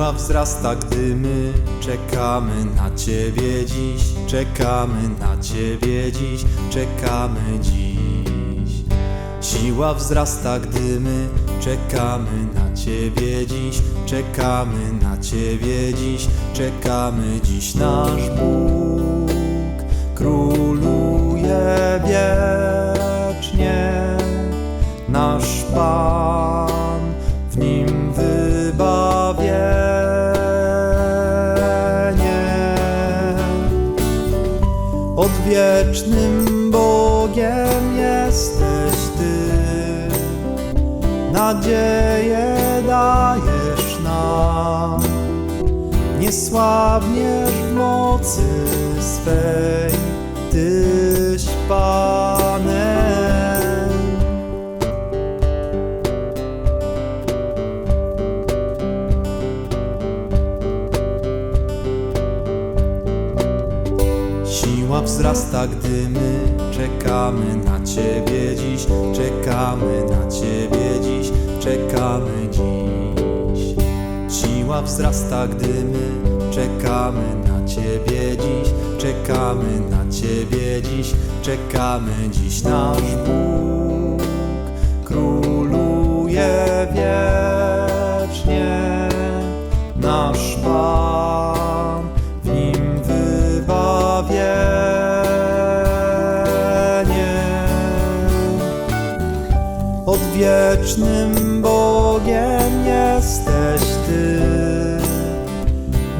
Siła wzrasta, gdy my czekamy na Ciebie dziś, czekamy na Ciebie dziś, czekamy dziś. Siła wzrasta, gdy my czekamy na Ciebie dziś, czekamy na Ciebie dziś, czekamy dziś. Nasz Bóg Odwiecznym Bogiem jesteś Ty, nadzieję dajesz nam, nie słabniesz w mocy swej, Tyś Siła wzrasta, gdy my czekamy na Ciebie dziś, czekamy na Ciebie dziś, czekamy dziś. Siła wzrasta, gdy my czekamy na Ciebie dziś, czekamy na Ciebie dziś, czekamy dziś. Nasz Bóg Odwiecznym Bogiem jesteś Ty,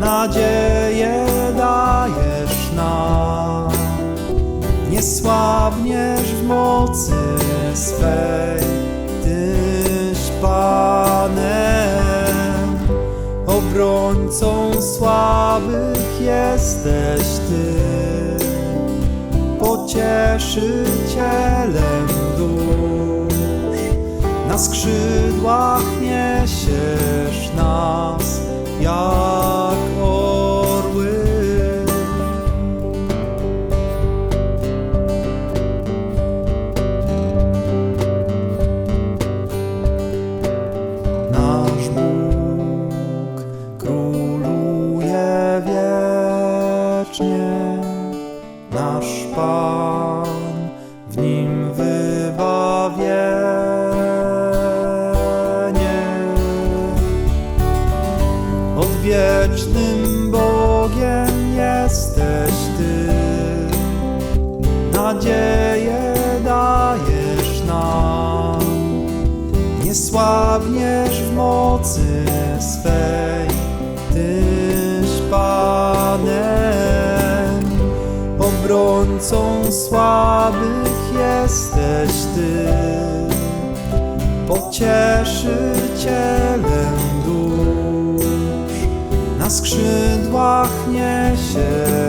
nadzieję dajesz nam, nie słabniesz w mocy swej, Tyś Panem, obrońcą słabych jesteś Ty, pocieszycielem dusz, skrzydłach niesiesz nas. Jak Odwiecznym Bogiem jesteś Ty, nadzieję dajesz nam, nie słabniesz w mocy swej, Tyś Panem, obrońcą słabych jesteś Ty, pocieszycielem skrzydłach jak